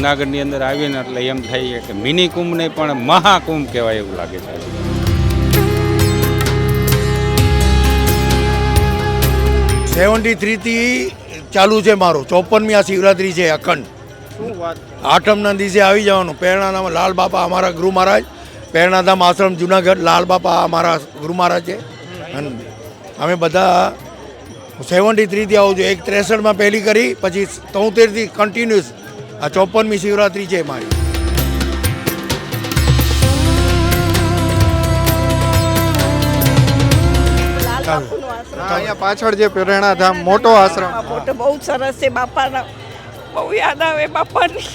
જુનાગઢની અંદર આવીને એટલે એમ થાય કે મિની કુંભ નહીં પણ મહાકુંભ કહેવાય એવું લાગે છે. સેવન્ટી થ્રીથી ચાલુ છે મારું ચોપનમી આ શિવરાત્રી છે અખંડ. શું આઠમના દિવસે આવી જવાનું. પ્રેરણાધામ લાલ બાપા અમારા ગુરુ મહારાજ પ્રેરણાધામ આશ્રમ જુનાગઢ લાલ બાપા અમારા ગુરુ મહારાજ છે. અને અમે બધા સેવન્ટી થ્રીથી આવું છું. એક ત્રેસઠમાં પહેલી કરી પછી તોતેરથી કન્ટિન્યુઅસ આ ચોપનમી શિવરાત્રી છે મારી. અહીંયા પાછળ જે પ્રેરણાધામ મોટો આશ્રમ. મોટો બહુ સરસ છે બાપાના. બહુ યાદ આવે બાપાની.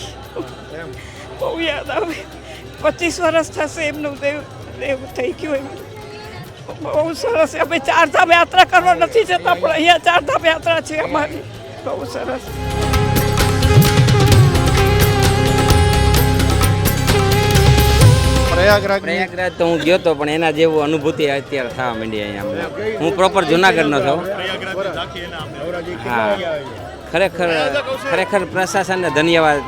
બહુ યાદ આવે. પચીસ વર્ષ થશે એમનું દેવ દેવ થઈ ગયું એમ. બહુ સરસ છે. અમે ચારધામ યાત્રા કરવા નથી જતા પણ અહીંયા ચારધામ યાત્રા છે અમારી. બહુ સરસ. પ્રયાગરાજ પ્રયાગરાજ તો હું ગયો તો પણ એના જેવું અનુભૂતિ અત્યારે થવા માંડી અહીંયા હું પ્રોપર જુનાગઢનો છું. હા. ખરેખર ખરેખર પ્રશાસનને ધન્યવાદ.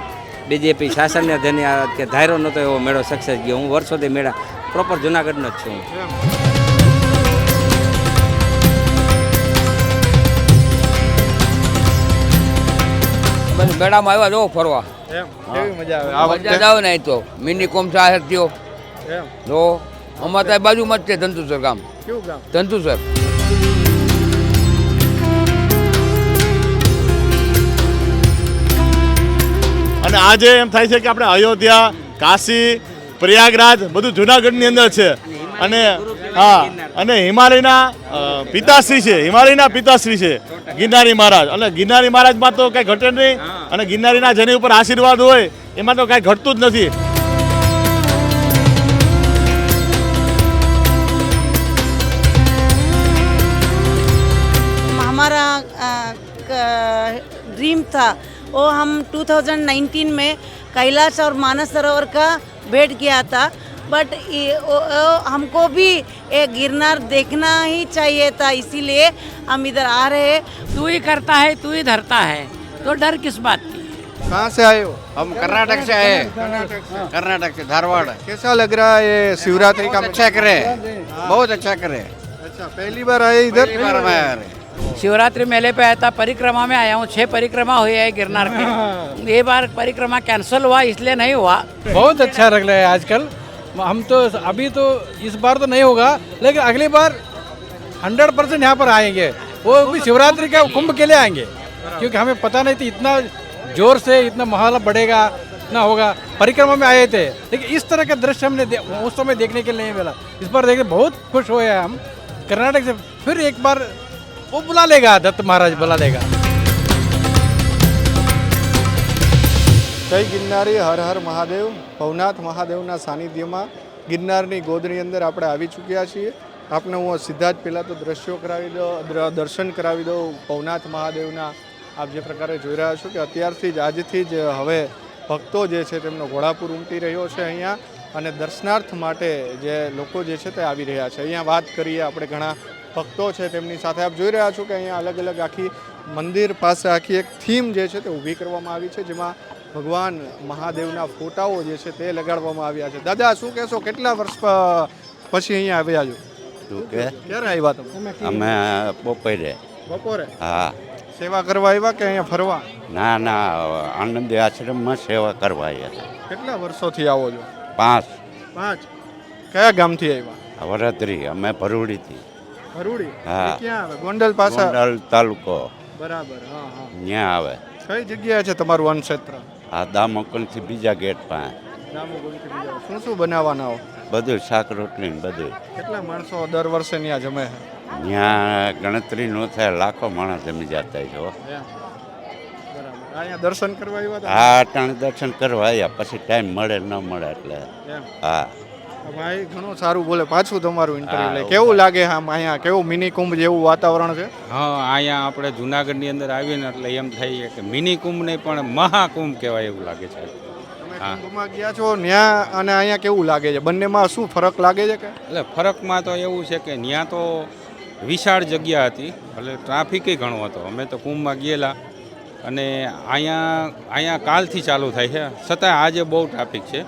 બીજેપી શાસનને ધન્યવાદ કે ધાર્યો નહોતો એવો મેળો સક્સેસ ગયો. હું વર્ષોથી મેળા પ્રોપર જુનાગઢનો જ છું બસ મેળામાં આવ્યા જો ફરવા? કેવી મજા આવે? મજા જાવ ને તો. મિની કોમ સાહેબ થયો. જો અમારે ત્યાં બાજુમાં જ છે ધંતુસર ગામ. કેવું ગામ? ધંતુસર અને આજે એમ થાય છે કે આપણે અયોધ્યા કાશી પ્રયાગરાજ બધું જુનાગઢની અંદર છે. અને હા અને હિમાલયના પિતાશ્રી છે. હિમાલયના પિતાશ્રી છે ગિરનારી મહારાજ. અને ગિરનારી મહારાજમાં તો કાંઈ ઘટે નહીં. અને ગિરનારીના જેની ઉપર આશીર્વાદ હોય એમાં તો કાંઈ ઘટતું જ નથી. ड्रीम था। वो हम 2019 में कैलाश और मानस सरोवर का भेंट किया था। बट हमको भी ये गिरनार देखना ही चाहिए था इसीलिए हम इधर आ रहे हैं। तू ही करता है तू ही धरता है। तो डर किस बात की? कहाँ से आए हो? हम कर्नाटक से आए कर्नाटक से। धारवाड़। कैसा लग रहा है ये शिवरात्रि का अच्छा करे। बहुत अच्छा करे। अच्छा पहली बार आए इधर? शिवरात्रि मेले पे आया था परिक्रमा में आया हूँ छह परिक्रमा हुई है गिरनार के। ये बार परिक्रमा कैंसिल हुआ इसलिए नहीं हुआ। बहुत अच्छा लग रहा है आजकल। हम तो अभी तो इस बार तो नहीं होगा लेकिन अगली बार हंड्रेड परसेंट यहाँ पर आएँगे। वो भी शिवरात्रि का कुंभ के लिए आएँगे क्योंकि हमें पता नहीं था इतना ज़ोर से इतना माहौल बढ़ेगा इतना होगा। परिक्रमा में आए थे लेकिन इस तरह का दृश्य हमने उस समय देखने के लिए नहीं मिला। इस बार देख बहुत खुश हुए हैं हम। कर्नाटक से फिर एक बार वो बुला लेगा दत्त महाराज बुला लेगा જય ગિરનારી હર હર મહાદેવ ભવનાથ મહાદેવના સાનિધ્યમાં ગિરનારની ગોદની અંદર આપણે આવી ચૂક્યા છીએ આપને હું સીધા જ પહેલાં તો દ્રશ્યો કરાવી દઉં દ્ર- દર્શન કરાવી દઉં ભવનાથ મહાદેવના આપ જે પ્રકારે જોઈ રહ્યા છો કે અત્યારથી જ આજથી જ હવે ભક્તો જે છે તેમનો ઘોડાપુર ઉમટી રહ્યો છે અહીંયા અને દર્શનાર્થ માટે જે લોકો જે છે તે આવી રહ્યા છે અહીંયા વાત કરીએ આપણે ઘણા ભક્તો છે તેમની સાથે આપ જોઈ રહ્યા છો કે અહીંયા અલગ અલગ આખી મંદિર પાસે આખી એક થીમ જે છે તે ઊભી કરવામાં આવી છે જેમાં ભગવાન મહાદેવના ફોટાઓ જે છે તે લગાડવામાં આવ્યા છે. દાદા શું કહેશો? કેટલા વર્ષ પછી અહીંયા આવ્યા છો? ક્યારે આવ્યા તમે? અમે બપોરે. બપોરે? હા. સેવા કરવા આવ્યા કે અહીંયા ફરવા? ના ના આનંદ આશ્રમમાં સેવા કરવા આવ્યા હતા કેટલા વર્ષોથી આવો છો? પાંચ. પાંચ. કયા ગામથી આવ્યા? વરાત્રી અમે ભરૂડીથી. ભરૂડી હા. ક્યાં આવે? ગોંડલ પાસે ગોંડલ તાલુકો. બરાબર હા હા. ત્યાં આવે. કઈ જગ્યાએ છે તમારું વન ક્ષેત્ર? આ દામોકલથી બીજા ગેટ પાસે. દામોગુમથી બીજા શું શું બનાવવાના હો? બધું શાક રોટલી ને બધું. કેટલા માણસો દર વર્ષે ત્યાં જમે? છે ત્યાં ગણતરી ન થાય લાખો માણસ જમી જતા છો અહીંયા દર્શન કરવા આવ્યા હા આ દર્શન કરવા આવ્યા. પછી ટાઈમ મળે ન મળે એટલે. હા. ભાઈ ઘણું સારું બોલે પાછું તમારું ઇન્ટરવ્યુ લે કેવું લાગે આમ અહીંયા? કેવું મિની કુંભ જેવું વાતાવરણ છે? હા અહીંયા આપણે જુનાગઢની અંદર આવીને એટલે એમ થાય કે મિની કુંભ નહીં પણ મહાકુંભ કહેવાય એવું લાગે છે. કુંભમાં ગયા છો ત્યાં અને અહીંયા કેવું લાગે છે? બંનેમાં શું ફરક લાગે છે કે? એટલે ફરકમાં તો એવું છે કે ત્યાં તો વિશાળ જગ્યા હતી એટલે ટ્રાફિકે ઘણો હતો. અમે તો કુંભમાં ગયેલા અને અહીંયા અહીંયા કાલથી ચાલુ થાય છે. છતાં આજે બહુ ટ્રાફિક છે.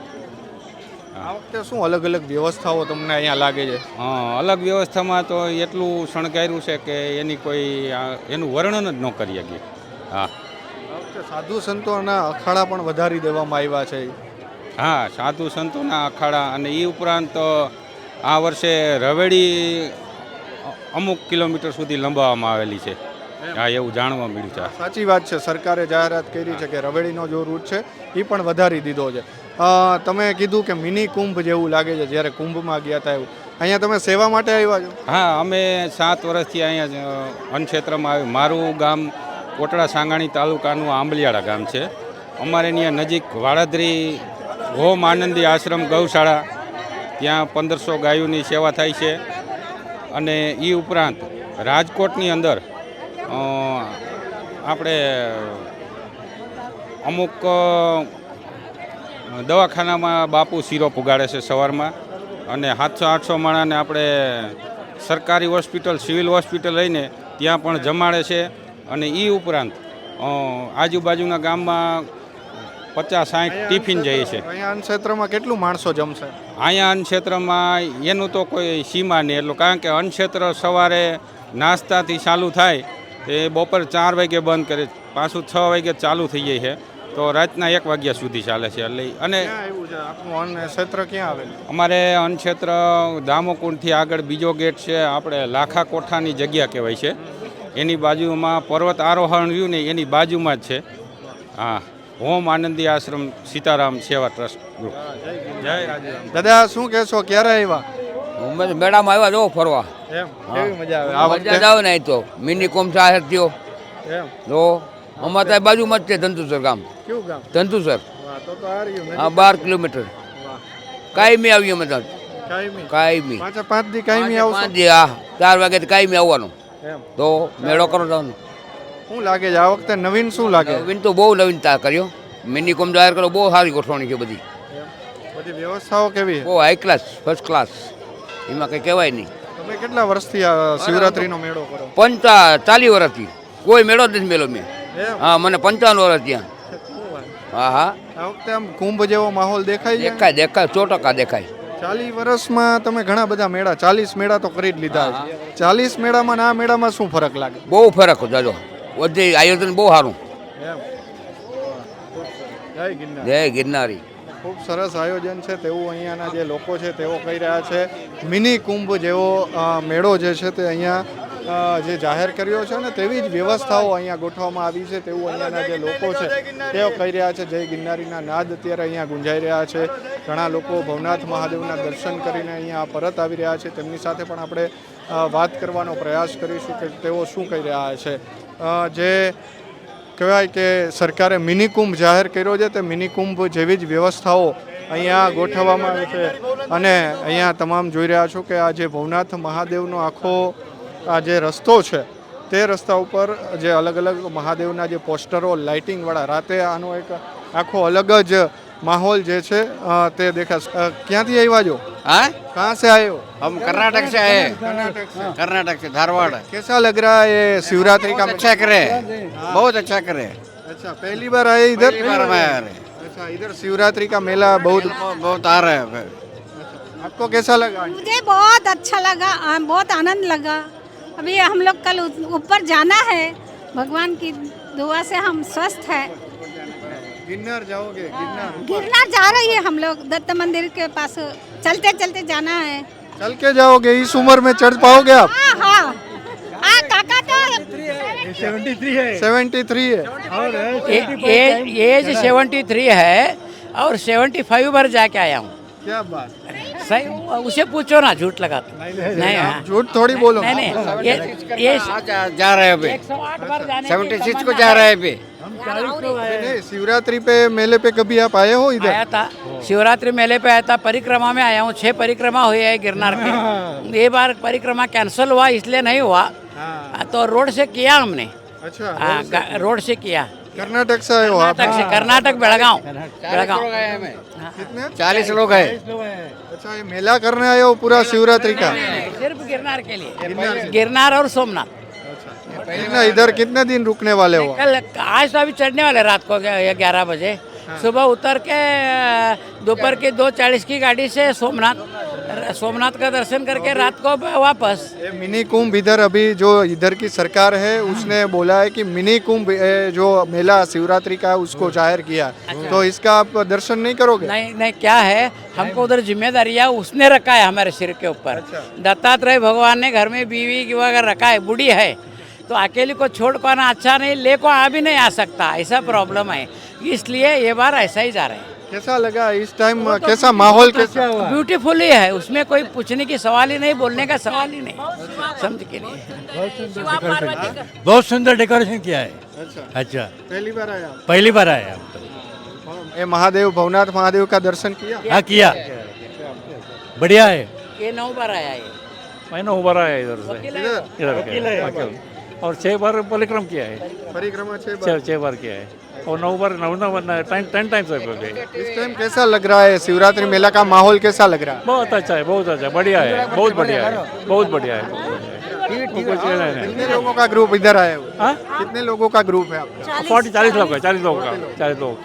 આ વખતે શું અલગ અલગ વ્યવસ્થાઓ તમને અહીંયા લાગે છે? હા અલગ વ્યવસ્થામાં તો એટલું શણગાર્યું છે કે એની કોઈ એનું વર્ણન જ ન કરી શકીએ. હા. સાધુ સંતોના અખાડા પણ વધારી દેવામાં આવ્યા છે. હા સાધુ સંતોના અખાડા અને એ ઉપરાંત આ વર્ષે રવેડી અમુક કિલોમીટર સુધી લંબાવવામાં આવેલી છે. હા એવું જાણવા મળ્યું છે. સાચી વાત છે. સરકારે જાહેરાત કરી છે કે રવેડીનો જો રૂટ છે એ પણ વધારી દીધો છે. તમે કીધું કે મિની કુંભ જેવું લાગે છે જ્યારે કુંભમાં ગયા હતા એવું. અહીંયા તમે સેવા માટે આવ્યા છો? હા અમે સાત વર્ષથી અહીંયા જ, ક્ષેત્રમાં આવ્યું. મારું ગામ કોટડા સાંગાણી તાલુકાનું આંબલિયાળા ગામ છે. અમારે ત્યાં નજીક વાળદરી હોમ આનંદી આશ્રમ ગૌશાળા ત્યાં પંદરસો ગાયોની સેવા થાય છે. અને એ ઉપરાંત રાજકોટની અંદર આપણે અમુક દવાખાનામાં બાપુ શીરો ઉગાડે છે સવારમાં અને સાતસો આઠસો માણાને આપણે સરકારી હોસ્પિટલ સિવિલ હોસ્પિટલ લઈને ત્યાં પણ જમાડે છે અને એ ઉપરાંત આજુબાજુના ગામમાં પચાસ સાઠ ટિફિન જાય છે અહીંયા અન્ન ક્ષેત્રમાં કેટલું માણસો જમશે? અહીંયા અન્ન ક્ષેત્રમાં એનું તો કોઈ સીમા નહીં એટલું કારણ કે અન્ન ક્ષેત્ર સવારે નાસ્તાથી ચાલુ થાય તે બપોર ચાર વાગે બંધ કરે પાછું છ વાગે ચાલુ થઈ જાય છે. તો રાતના એક વાગ્યા સુધી ચાલે છે એટલે અને અન્ન ક્ષેત્ર ક્યાં આવેલું? અમારે અન્ન ક્ષેત્ર દામોકુંડથી આગળ બીજો ગેટ છે આપણે લાખા કોઠાની જગ્યા કહેવાય છે. એની બાજુમાં પર્વત આરોહણ રહ્યું ને એની બાજુમાં જ છે. હા હોમ આનંદી આશ્રમ સીતારામ સેવા ટ્રસ્ટ ગ્રુપ જય દાદા શું કહેશો? ક્યારે આવ્યા? હું મેળામાં આવ્યા જો ફરવા. એમ કેવી મજા આવે? આ મજા આવે ને તો. મિની કોમ સાહેબ થયો. એમ. તો અમારે ત્યાં બાજુમાં જ છે ધંતુસર ગામ. કેવું ગામ? ધંતુસર. હા બાર કિલોમીટર. કાયમી આવીએ અમે ત્યાં. કાયમી? પાંચે દી કાયમી આવશો? પાંચ દી, હા. ચાર વાગે કાયમી આવવાનું. તો મેળો કરો જવાનું શું લાગે છે? આ વખતે નવીન શું લાગે? નવીન તો બહુ નવીનતા કર્યો. મિનિકોમ જાહેર કરો બહુ સારી ગોઠવણી છે બધી. બધી વ્યવસ્થાઓ કેવી? બહુ હાઈ ક્લાસ ફર્સ્ટ ક્લાસ એમાં કંઈ કહેવાય નહીં. તમે કેટલા વર્ષથી આ શિવરાત્રીનો મેળો કરો? પંચા ચાલી વર્ષથી. કોઈ મેળો જ નથી મેળો મેં. હા મને પંચાવન વર્ષ ત્યાં હા હા. આ વખતે આમ કુંભ જેવો માહોલ દેખાય છે? દેખાય દેખાય સો ટકા દેખાય. ચાલીસ વર્ષમાં તમે ઘણા બધા મેળા ચાલીસ મેળા તો કરી જ લીધા છે. ચાલીસ મેળામાં ને આ મેળામાં શું ફરક લાગે? બહુ ફરક જાજો બધી આયોજન બહુ સારું. જય ગિરનારી. ખૂબ સરસ આયોજન છે તેવું અહીંયાના જે લોકો છે તેઓ કહી રહ્યા છે. મિની કુંભ જેવો મેળો જે છે તે અહીંયા જે જાહેર કર્યો છે ને તેવી જ વ્યવસ્થાઓ અહીંયા ગોઠવવામાં આવી છે તેવું અહીંયાના જે લોકો છે, તેઓ કહી રહ્યા છે, જય ગિરનારીના નાદ અત્યારે અહીંયા ગુંજાઈ રહ્યા છે. ઘણા લોકો ભવનાથ મહાદેવના દર્શન કરીને અહીંયા પરત આવી રહ્યા છે. તેમની સાથે પણ આપણે વાત કરવાનો પ્રયાસ કરીશું કે તેઓ શું કહી રહ્યા છે. જે કહેવાય કે સરકારે મિની કુંભ જાહેર કર્યો છે તે મિની કુંભ જેવી જ વ્યવસ્થાઓ અહીંયા ગોઠવવામાં આવી છે. અને અહીંયા તમામ જોઈ રહ્યા છો કે આ જે ભવનાથ મહાદેવનો આખો આ જે રસ્તો છે તે રસ્તા ઉપર જે અલગ અલગ મહાદેવના જે પોસ્ટરો લાઇટિંગવાળા રાતે આનો એક આખો અલગ જ માહોલ જે છે અ, તે દેખાશે અ, ક્યાંથી આવ્યા છો हाँ कहाँ से आए हो हम कर्नाटक से आए कर्नाटक से कर्नाटक से धारवाड़ कैसा लग रहा है ये शिवरात्रि का अच्छा करे बहुत अच्छा करे अच्छा पहली बार आए इधर पहली बार मैं आ रहे अच्छा इधर शिवरात्रि का मेला बहुत बहुत आ रहे हैं आपको कैसा लगा मुझे बहुत अच्छा लगा आ, बहुत आनंद लगा अभी हम लोग कल ऊपर जाना है। भगवान की दुआ से हम स्वस्थ है। गिरनार जाओगे? गिरनार गिरनार जा रही है हम लोग। दत्त मंदिर के पास चलते चलते जाना है। चल के जाओगे? इस उम्र में चढ़ पाओगे आप? हाँ हाँ। आ काका तो सेवेंटी थ्री है। एज एज सेवेंटी थ्री है और सेवेंटी फाइव बार जाके आया हूँ। क्या बात। सही उसे पूछो ना झूठ लगा नहीं हाँ। झूठ थोड़ी बोलो। नहीं नहीं ये ये जा, रहे हैं अभी। एक सौ आठ बार जाने सेवेंटी सिक्स को जा रहे हैं अभी। शिवरात्रि पे मेले पे कभी आप आए हो इधर? आया था। शिवरात्रि मेले पे आया था परिक्रमा में आया हूँ। छह परिक्रमा हुई है गिरनार के। ये बार परिक्रमा कैंसिल हुआ इसलिए नहीं हुआ। हाँ। तो रोड से किया हमने। अच्छा हाँ, रोड से किया। कर्नाटक से आए हो आप कर्नाटक से कर्नाटक बेड़गांव बेड़गांव कितने चालीस लोग हैं अच्छा ये मेला करने आए हो पूरा शिवरात्रि का सिर्फ गिरनार के लिए गिरनार और सोमनाथ कितना इधर कितने दिन रुकने वाले हो कल आज तो अभी चढ़ने वाले रात को ग्यारह बजे सुबह उतर के अ, दोपहर की दो चालीस की गाड़ी से सोमनाथ सोमनाथ का दर्शन करके रात को वापस। ये मिनी कुंभ इधर अभी जो इधर की सरकार है उसने बोला है कि मिनी कुंभ जो मेला शिवरात्रि का है उसको ज़ाहिर किया। तो इसका आप दर्शन नहीं करोगे? नहीं नहीं क्या है? हमको उधर जिम्मेदारियाँ उसने रखा है हमारे सिर के ऊपर। दत्तात्रेय भगवान ने घर में बीवी की वगैरह रखा है बूढ़ी है तो अकेले को छोड़ को आना अच्छा नहीं ले को आ भी नहीं आ सकता ऐसा प्रॉब्लम है। इसलिए ये बार ऐसा ही जा रहे हैं। कैसा लगा इस टाइम तो कैसा माहौल कैसा हुआ? ब्यूटीफुल ही है उसमें कोई पूछने की सवाल ही नहीं बोलने का सवाल ही नहीं समझ के नहीं। बहुत सुंदर डेकोरेशन किया। है। अच्छा। अच्छा। पहली बार आया? पहली बार आए हम तो। ये महादेव भवनाथ महादेव का दर्शन किया? हाँ किया। बढ़िया है। ये नौ बार आया है मैंने उबर आया इधर से। इधर। और छह बार परिक्रम किया है। परिक्रमा छह छह बार। छह बार किया है। और नौ बार नौ नौ टेन टेन टाइम्स गए। इस टाइम कैसा लग रहा है? शिवरात्रि मेला का माहौल कैसा लग रहा है? बहुत अच्छा है बहुत अच्छा बढ़िया है बहुत बढ़िया है बहुत बढ़िया है। कितने लोगों का ग्रुप इधर आए हो हाँ? कितने लोगों का ग्रुप है आपका? फोर्टी चालीस लोग है चालीस लोग का। चालीस लोग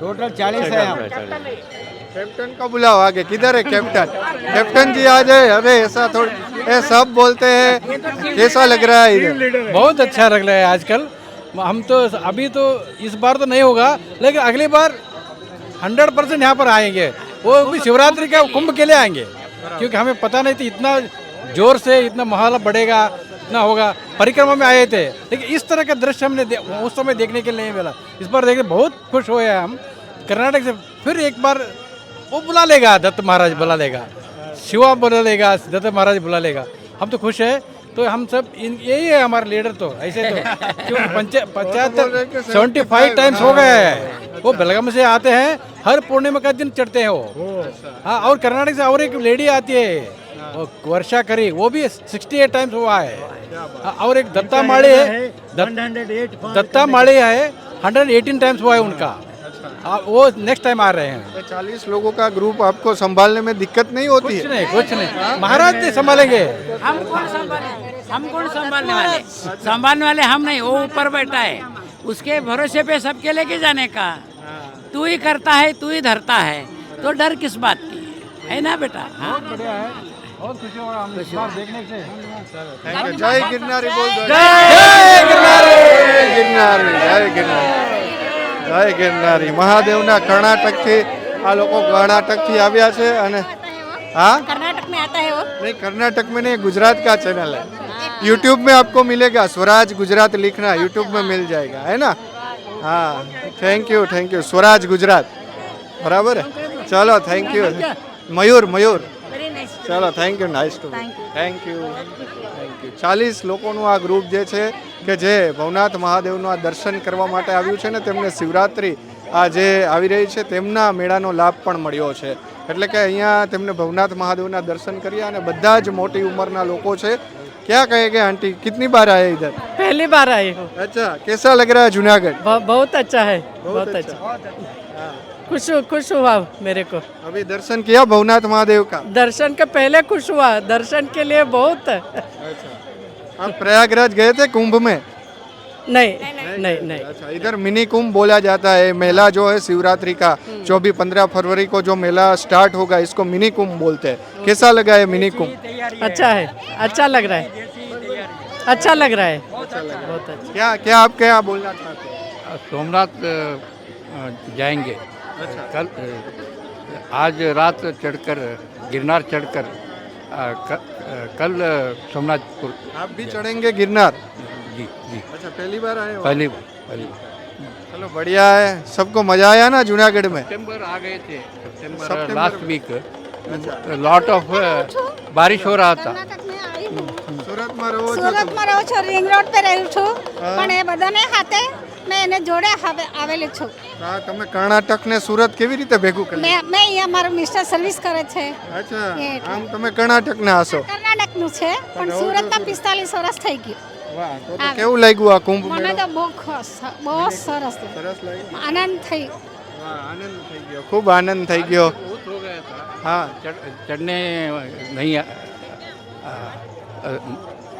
टोटल चालीस चालीस कैप्टन का बुलाओ आगे, किधर है कैप्टन कैप्टन जी आ जाए, अरे ऐसा थोड़ा ये सब बोलते हैं, कैसा लग रहा है इधर? बहुत अच्छा लग रहा है आजकल। हम तो अभी तो इस बार तो नहीं होगा, लेकिन अगली बार हंड्रेड परसेंट यहाँ पर आएँगे। वो भी शिवरात्रि का कुंभ के लिए आएँगे, क्योंकि हमें पता नहीं था इतना ज़ोर से इतना माहौल बढ़ेगा, इतना होगा। परिक्रमा में आए थे, लेकिन इस तरह का दृश्य हमने उस समय देखने के लिए नहीं मिला। इस बार देखने बहुत खुश हुए हैं हम। कर्नाटक से फिर एक बार वो बुला लेगा दत्त महाराज बुला लेगा। शिवा बुला लेगा दत्त महाराज बुला लेगा। हम तो खुश है तो हम सब इन यही है हमारे लीडर तो ऐसे तो। क्यों पचहत्तर सेवेंटी फाइव टाइम्स हो गए हैं। वो बेलगाम से आते हैं हर पूर्णिमा का दिन चढ़ते हैं वो। हाँ और कर्नाटक से और एक लेडी आती है वर्षा करी वो भी सिक्सटी एट टाइम्स हुआ है। हाँ, और एक दत्ता माड़ी है दत्ता माड़ी है हंड्रेड एटीन टाइम्स हुआ है उनका। हाँ वो नेक्स्ट टाइम आ रहे हैं। चालीस लोगों का ग्रुप आपको संभालने में दिक्कत नहीं होती? कुछ नहीं कुछ नहीं। महाराज जी संभालेंगे। हम कौन संभालेंगे हम कौन संभालने वाले? संभालने वाले हम नहीं वो ऊपर बैठा है। उसके भरोसे पे सबके लेके जाने का। तू ही करता है तू ही धरता है। तो डर किस बात की? है ना बेटा? हाँ। बहुत खुशी हो रहा हम देखने से। जय गिरनारी बोल जय गिरनारी। जय गिरनारी जय गिरनारी। જય ગિરનારી મહાદેવના કર્ણાટકથી આ લોકો કર્ણાટકથી આવ્યા છે અને हाँ कर्नाटक में आता है वो नहीं कर्नाटक में नहीं गुजरात का चैनल है यूट्यूब में आपको मिलेगा स्वराज गुजरात लिखना यूट्यूब में मिल जाएगा है ना हाँ thank you thank you Swaraj Gujarat बराबर है चलो thank you Mayur Mayur very nice ચાલો thank you nice to thank you thank you ચાલીસ લોકોનું આ ગ્રુપ જે છે કે જે ભવનાથ મહાદેવનું આ દર્શન કરવા માટે આવ્યું છે ને તેમને શિવરાત્રિ આ જે આવી રહી છે તેમના મેળાનો લાભ પણ મળ્યો છે એટલે કે અહીંયા તેમને ભવનાથ મહાદેવના દર્શન કર્યા અને બધા જ મોટી ઉંમરના લોકો છે क्या कहेंगे आंटी कितनी बार आए इधर पहली बार आई हूँ अच्छा कैसा लग रहा है जूनागढ़ ब- बहुत अच्छा है बहुत अच्छा। अच्छा खुश खुश हुआ मेरे को। अभी दर्शन किया भवनाथ महादेव का? दर्शन के पहले खुश हुआ दर्शन के लिए बहुत। आप प्रयागराज गए थे कुंभ में? नहीं नहीं नहीं। नहीं। अच्छा इधर मिनी कुंभ बोला जाता है मेला जो है शिवरात्रि का चौबीस पंद्रह फरवरी को जो मेला स्टार्ट होगा इसको मिनी कुंभ बोलते हैं। कैसा लगा है मिनी कुंभ? अच्छा है अच्छा लग रहा है। अच्छा लग रहा है। बहुत अच्छा। क्या क्या आप क्या बोलना चाहते हैं? सोमनाथ अ, जाएंगे कल अ, आज रात चढ़कर गिरनार चढ़कर अ, क- अ, कल सोमनाथपुर आप भी चढ़ेंगे गिरनार जी जी अच्छा पहली बार आए हो पहली बार पहली बार चलो बढ़िया है सबको मजा आया ना जूनागढ़ में सितंबर आ गए थे सितंबर सितंबर लास्ट वीक लॉट ऑफ बारिश हो रहा था સુરતમાં રહો છો સુરતમાં રહું છું રિંગ રોડ પર રહું છું પણ એ બધાને હાથે મેં એને જોડે આવેલી છું. હા તમે કર્ણાટક ને સુરત કેવી રીતે ભેગું કર્યું મેં મેં અહીંયા મારો મિસ્ટર સર્વિસ કરે છે. અચ્છા આમ તમે કર્ણાટક ના હશો. કર્ણાટકનું છે પણ સુરતમાં પિસ્તાલીસ વર્ષ થઈ ગયું. વાહ તો કેવું લાગ્યું આ કુંભ મને તો બહુ ખુશ બહુ સરસ સરસ લાગ્યું. આનંદ થઈ. આનંદ થઈ ગયો. ખૂબ આનંદ થઈ ગયો. હા. ચડને નહીં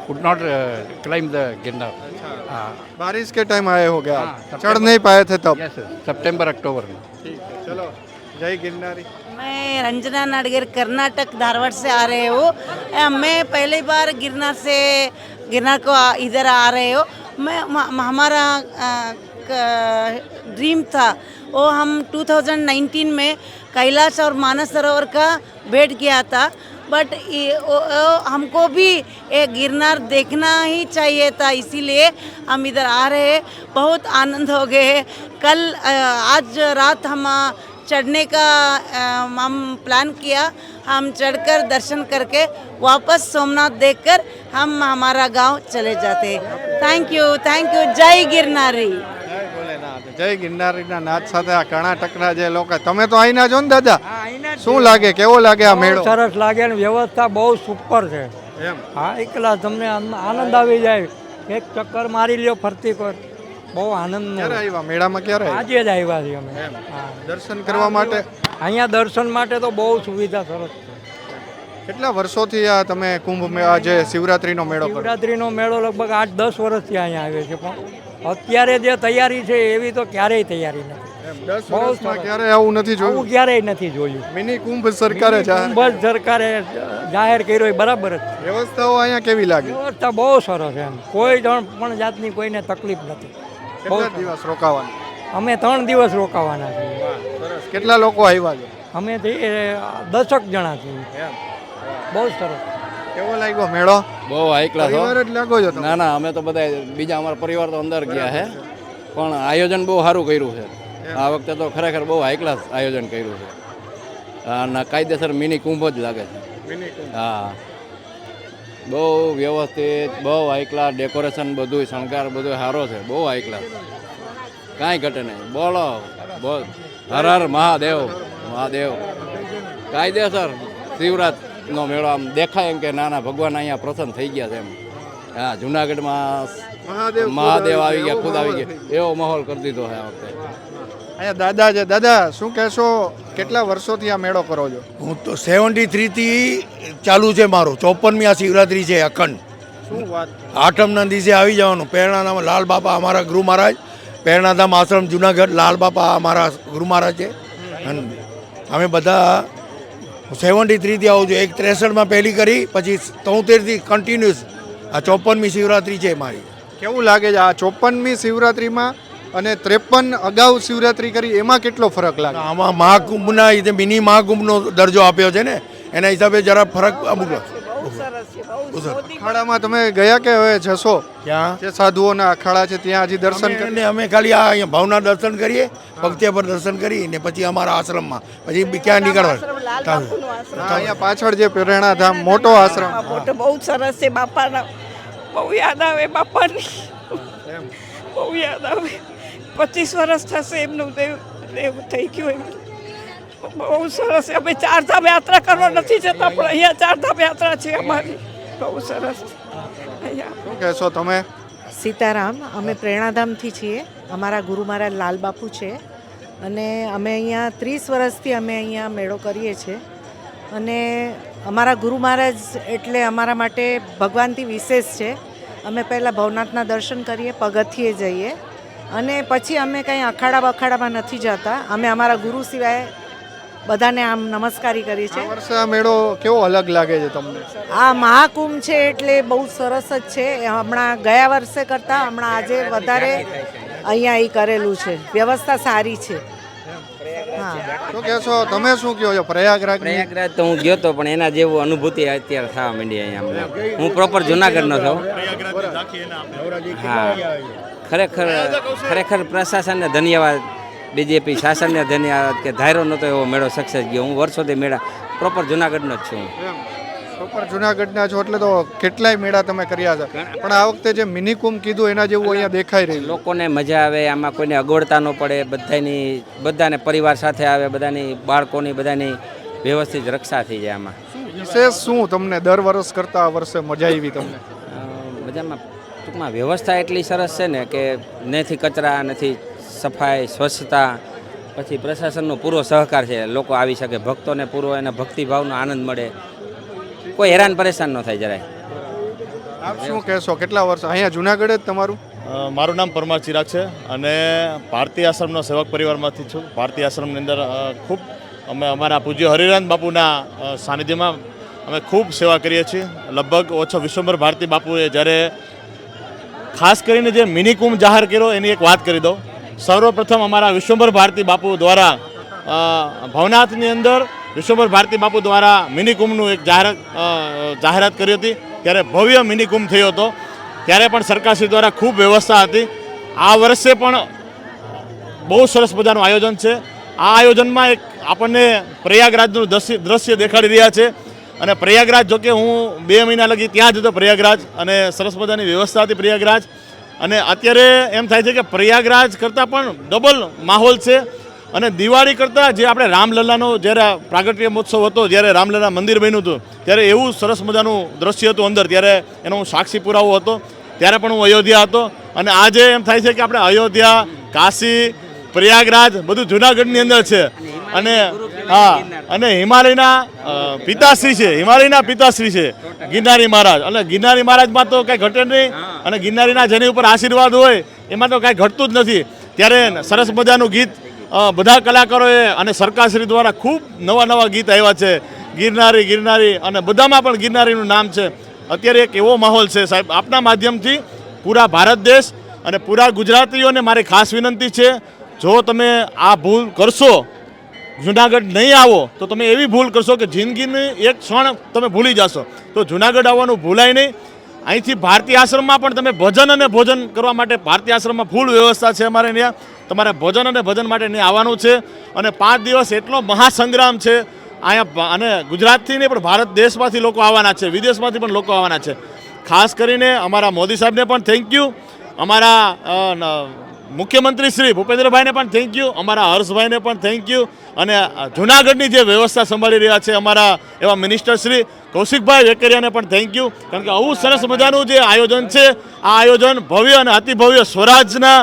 uh, climb the Ginnar. हाँ बारिश के टाइम आए हो गया हाँ, आप? चढ़ नहीं पाए थे तब। सितंबर अक्टूबर में। ठीक है चलो। जय गिरनारी। मैं रंजना नाडगेर कर्नाटक धारवाड़ से आ रहे हो। मैं पहली बार गिरनार से गिरनार को इधर आ रहे हो। मैं हमारा ड्रीम था। वो हम 2019 में कैलाश और मानस सरोवर का भेंट किया था। बट हमको भी ये गिरनार देखना ही चाहिए था, इसीलिए हम इधर आ रहे हैं। बहुत आनंद हो गए कल आज रात हम चढ़ने का हम प्लान किया। हम चढ़कर दर्शन करके वापस सोमनाथ देखकर हम हमारा गाँव चले जाते थैंक यू थैंक यू जय गिरनारी। જય ગિરનારીના નાથ સાથે આ કર્ણાટકના જે લોકો. તમે તો અહીંના છો ને દાદા? શું લાગે? કેવો લાગે આ મેળો? સરસ લાગે અને વ્યવસ્થા બહુ સુપર છે. એમ. હા એકલા તમને આનંદ આવી જાય. એક ચક્કર મારી લ્યો ફરતી કર બહુ આનંદ ક્યારે આવ્યા? મેળામાં ક્યારે આજે જ આવ્યા છીએ અમે. હા. દર્શન કરવા માટે? અહીંયા દર્શન માટે તો બહુ સુવિધા સરસ છે. કેટલા વર્ષોથી આ તમે કુંભ મેળા જે શિવરાત્રીનો મેળો શિવરાત્રીનો મેળો લગભગ આઠ દસ વર્ષથી અહીંયા આવે છે પણ. અત્યારે જે તૈયારી છે એવી તો ક્યારેય તૈયારી નથી. બહુ ક્યારે આવું નથી જોયું? ક્યારેય નથી જોયું. મિની કુંભ સરકારે કુંભ સરકારે જાહેર કર્યો એ બરાબર જ. વ્યવસ્થાઓ અહીંયા કેવી લાગી? વ્યવસ્થા બહુ સરસ એમ. કોઈ જણ પણ જાતની કોઈને તકલીફ નથી. બહુ દિવસ રોકાવાનું? અમે ત્રણ દિવસ રોકાવાના છીએ. કેટલા લોકો આવ્યા છે? અમે દસક જણા છીએ. બહુ સરસ. કેવો લાગ્યો મેળો? બહુ હાઈ ક્લાસ પરિવાર જ લાગો છો ના ના અમે તો બધા બીજા અમારા પરિવાર તો અંદર ગયા છે. પણ આયોજન બહુ સારું કર્યું છે. આ વખતે તો ખરેખર બહુ હાઈ ક્લાસ આયોજન કર્યું છે. અને કાયદેસર મિની કુંભ જ લાગે છે. હા. બહુ વ્યવસ્થિત બહુ હાઈ ક્લાસ ડેકોરેશન બધું શણગાર બધું સારો છે. બહુ હાઈ ક્લાસ કાંઈ ઘટે નહીં. બોલો. બોલ હર હર મહાદેવ. મહાદેવ. કાયદેસર શિવરાતનો મેળો આમ દેખાય એમ કે નાના ભગવાન અહીંયા પ્રસન્ન થઈ ગયા છે એમ. હા જુનાગઢમાં મહાદેવ મહાદેવ આવી ગયા ખુદ આવી ગયા. એવો માહોલ કરી દીધો છે આ વખતે. અહીંયા દાદા છે. દાદા શું કહેશો કેટલા વર્ષોથી આ મેળો કરો છો? હું તો સેવન્ટી થ્રીથી ચાલુ છે મારું. ચોપનમી આ શિવરાત્રી છે અખંડ. શું વાત? આઠમના દિવસે આવી જવાનું. પ્રેરણાધામ લાલ બાપા અમારા ગુરુ મહારાજ. પ્રેરણાધામ આશ્રમ જુનાગઢ લાલ બાપા અમારા ગુરુ મહારાજ છે. અને અમે બધા સેવન્ટી થ્રીથી આવું છું. એક ત્રેસઠમાં પહેલી કરી પછી તોતેરથી કન્ટિન્યુઅસ આ ચોપનમી શિવરાત્રી છે મારી. કેવું લાગે છે? આ ચોપનમી શિવરાત્રીમાં અને ત્રેપન અગાઉ શિવરાત્રી કરી એમાં કેટલો ફરક લાગે? આમાં મહાકુંભના મિની મહાકુંભનો દરજ્જો આપ્યો છે ને એના હિસાબે જરા ફરક અમુક બહુ સરસ. અખાડામાં તમે ગયા કે હવે જશો? ક્યાં? જે સાધુઓના અખાડા છે ત્યાં હજી દર્શન કરીને અમે ખાલી આ અહીંયા ભાવના દર્શન કરીએ ભક્તિ પર દર્શન કરી ને પછી અમારા આશ્રમમાં. પછી બી ક્યાં નીકળવાનું? અહીંયા પાછળ જે પ્રેરણાધામ મોટો આશ્રમ. મોટો બહુ સરસ છે બાપાના. બહુ યાદ આવે બાપાની. બહુ યાદ આવે. પચીસ વર્ષ થશે એમનું દેવ દેવ થઈ ગયું એમ. બહુ સરસ. છે અમે ચારધામ યાત્રા કરવા નથી જતા પણ અહીંયા ચારધામ યાત્રા છે અમારી. બહુ સરસ. અહીંયા. શું કહેશો તમે? સીતારામ અમે પ્રેરણાધામથી છીએ. અમારા ગુરુ મહારાજ લાલ બાપુ છે. અને અમે અહીંયા ત્રીસ વર્ષથી અમે અહીંયા મેળો કરીએ છીએ. અને અમારા ગુરુ મહારાજ એટલે અમારા માટે ભગવાનથી વિશેષ છે. અમે પહેલાં ભવનાથના દર્શન કરીએ પગથિયે જઈએ. અને પછી અમે કંઈ અખાડા બખાડામાં નથી જતા. અમે અમારા ગુરુ સિવાય બધાને આમ નમસ્કારી કરી છે. વર્ષે મેળો કેવો અલગ લાગે છે તમને? આ મહાકુંભ છે એટલે બહુ સરસ જ છે. એ હમણાં ગયા વર્ષે કરતાં હમણાં આજે વધારે અહીંયા એ કરેલું છે. વ્યવસ્થા સારી છે. હા. શું કહેશો? તમે શું કહો છો? પ્રયાગરાજ પ્રયાગરાજ તો હું ગયો તો પણ એના જેવું અનુભૂતિ અત્યારે થવા માંડી અહીંયા અમને. હું પ્રોપર જુનાગઢનો છું. હા. ખરેખર ખરેખર પ્રશાસનને ધન્યવાદ. બીજેપી શાસનને ધન્યવાદ કે ધાર્યો નહોતો એવો મેળો સક્સેસ ગયો. હું વર્ષોથી મેળા પ્રોપર જુનાગઢનો જ છું. પ્રોપર જુનાગઢના છો એટલે તો કેટલાય મેળા તમે કર્યા છે. પણ આ વખતે જે મિની કુંભ કીધું એના જેવું અહીંયા દેખાઈ રહ્યું. લોકોને મજા આવે આમાં કોઈને અગવડતા ન પડે બધાની બધાને પરિવાર સાથે આવે બધાની બાળકોની બધાની વ્યવસ્થિત રક્ષા થઈ જાય આમાં. વિશેષ શું તમને દર વર્ષ કરતા આ વર્ષે મજા આવી તમને? મજામાં ટૂંકમાં વ્યવસ્થા એટલી સરસ છે ને કે નથી કચરા નથી સફાઈ સ્વચ્છતા પછી પ્રશાસનનો પૂરો સહકાર છે લોકો આવી શકે ભક્તોને પૂરો એના ભક્તિભાવનો આનંદ મળે. કોઈ હેરાન પરેશાન ન થાય જરાય. આપ શું કહેશો? કેટલા વર્ષ? અહીંયા જુનાગઢ જ તમારું? મારું નામ પરમાર ચિરાગ છે અને ભારતીય આશ્રમનો સેવક પરિવારમાંથી છું. ભારતીય આશ્રમની અંદર ખૂબ અમે અમારા પૂજ્ય હરિરાન બાપુના સાનિધ્યમાં અમે ખૂબ સેવા કરીએ છીએ. લગભગ ઓછો વિશ્વંભર ભારતી બાપુએ જ્યારે ખાસ કરીને જે મિની કુંભ જાહેર કર્યો એની એક વાત કરી દઉં. સર્વપ્રથમ અમારા વિશ્વંભર ભારતી બાપુ દ્વારા ભવનાથની અંદર વિશ્વંભર ભારતી બાપુ દ્વારા મિની કુંભનું એક જાહેર જાહેરાત કરી હતી. ત્યારે ભવ્ય મિની કુંભ થયો હતો. ત્યારે પણ સરકારશ્રી દ્વારા ખૂબ વ્યવસ્થા હતી. આ વર્ષે પણ બહુ સરસ મજાનું આયોજન છે. આ આયોજનમાં એક આપણને પ્રયાગરાજનું દ્રશ્ય દેખાડી રહ્યા છે. અને પ્રયાગરાજ જોકે હું બે મહિના લગી ત્યાં જ હતો પ્રયાગરાજ. અને સરસ મજાની વ્યવસ્થા હતી પ્રયાગરાજ. અને અત્યારે એમ થાય છે કે પ્રયાગરાજ કરતાં પણ ડબલ માહોલ છે. અને દિવાળી કરતાં જે આપણે રામલલ્લાનો જ્યારે પ્રાગટ્ય મહોત્સવ હતો, જ્યારે રામલલ્લા મંદિર બન્યું હતું, ત્યારે એવું સરસ મજાનું દ્રશ્ય હતું અંદર. ત્યારે એનો હું સાક્ષી પુરાવો હતો. ત્યારે પણ હું અયોધ્યા હતો. અને આજે એમ થાય છે કે આપણે અયોધ્યા, કાશી, પ્રયાગરાજ બધું જુનાગઢની અંદર છે. અને હા અને હિમાલયના પિતાશ્રી છે. હિમાલયના પિતાશ્રી છે ગિરનારી મહારાજ. અને ગિરનારી મહારાજમાં તો કાંઈ ઘટે નહીં અને ગિરનારીના જેની ઉપર આશીર્વાદ હોય એમાં તો કાંઈ ઘટતું જ નથી. ત્યારે સરસ મજાનું ગીત બધા કલાકારોએ અને સરકારશ્રી દ્વારા ખૂબ નવા નવા ગીત આવ્યા છે. ગિરનારી ગિરનારી અને બધામાં પણ ગિરનારીનું નામ છે. અત્યારે એક એવો માહોલ છે. સાહેબ આપના માધ્યમથી પૂરા ભારત દેશ અને પૂરા ગુજરાતીઓને મારી ખાસ વિનંતી છે. જો તમે આ ભૂલ કરશો જુનાગઢ નહીં આવો, તો તમે એવી ભૂલ કરશો કે જિંદગીની એક ક્ષણ તમે ભૂલી જશો. તો જુનાગઢ આવવાનું ભૂલાય નહીં. અહીંથી ભારતીય આશ્રમમાં પણ તમે ભજન અને ભોજન કરવા માટે ભારતીય આશ્રમમાં ફૂલ વ્યવસ્થા છે અમારે ત્યાં. તમારે ભોજન અને ભજન માટે ત્યાં આવવાનું છે. અને પાંચ દિવસ એટલો મહાસંગ્રામ છે. અહીંયા અને ગુજરાતથી નહીં, પણ ભારત દેશમાંથી લોકો આવવાના છે. વિદેશમાંથી પણ લોકો આવવાના છે. ખાસ કરીને અમારા મોદી સાહેબને પણ થેન્ક યુ અમારા મુખ્યમંત્રી શ્રી ભૂપેન્દ્રભાઈને પણ થેન્ક યુ અમારા હર્ષભાઈને પણ થેન્ક યુ અને જૂનાગઢની જે વ્યવસ્થા સંભાળી રહ્યા છે અમારા એવા મિનિસ્ટર શ્રી કૌશિકભાઈ વેકરિયાને પણ થેન્ક યુ કારણ કે આવું સરસ મજાનું જે આયોજન છે, આ આયોજન ભવ્ય અને અતિભવ્ય સ્વરાજના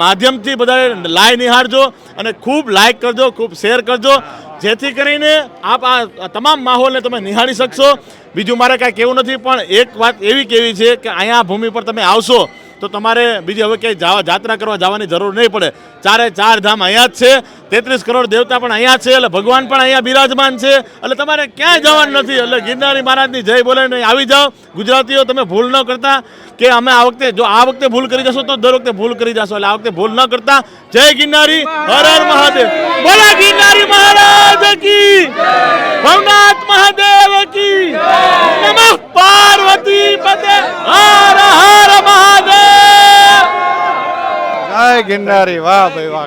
માધ્યમથી બધા લાય નિહાળજો અને ખૂબ લાઇક કરજો, ખૂબ શેર કરજો. જેથી કરીને આપ આ તમામ માહોલને તમે નિહાળી શકશો. બીજું મારે કાંઈ કહેવું નથી, પણ એક વાત એવી કેવી છે કે અહીંયા ભૂમિ પર તમે આવશો તો તમારે બીજી હવે ક્યાંય જાત્રા કરવા જવાની જરૂર નહીં પડે. ચારે ચાર ધામ અહીંયા જ છે. તેત્રીસ કરોડ દેવતા પણ અહીંયા છે એટલે ભગવાન પણ અહીંયા બિરાજમાન છે. એટલે તમારે ક્યાંય જવાનું નથી. એટલે ગિરનારી મહારાજની જય બોલે નહીં આવી જાઓ. ગુજરાતીઓ, તમે ભૂલ ન કરતા કે અમે આ વખતે જો આ વખતે ભૂલ કરી જશો તો દર વખતે ભૂલ કરી જશો. એટલે આ વખતે ભૂલ ન કરતા. જય ગિરનારી, હર હર મહાદેવ. બોલા ગિરનારી મહારાજ કી ભવનાથ મહાદેવ કી નમઃ પાર્વતી પતે હર હર જય ગિરનારી વાહ ભાઈ વાહ.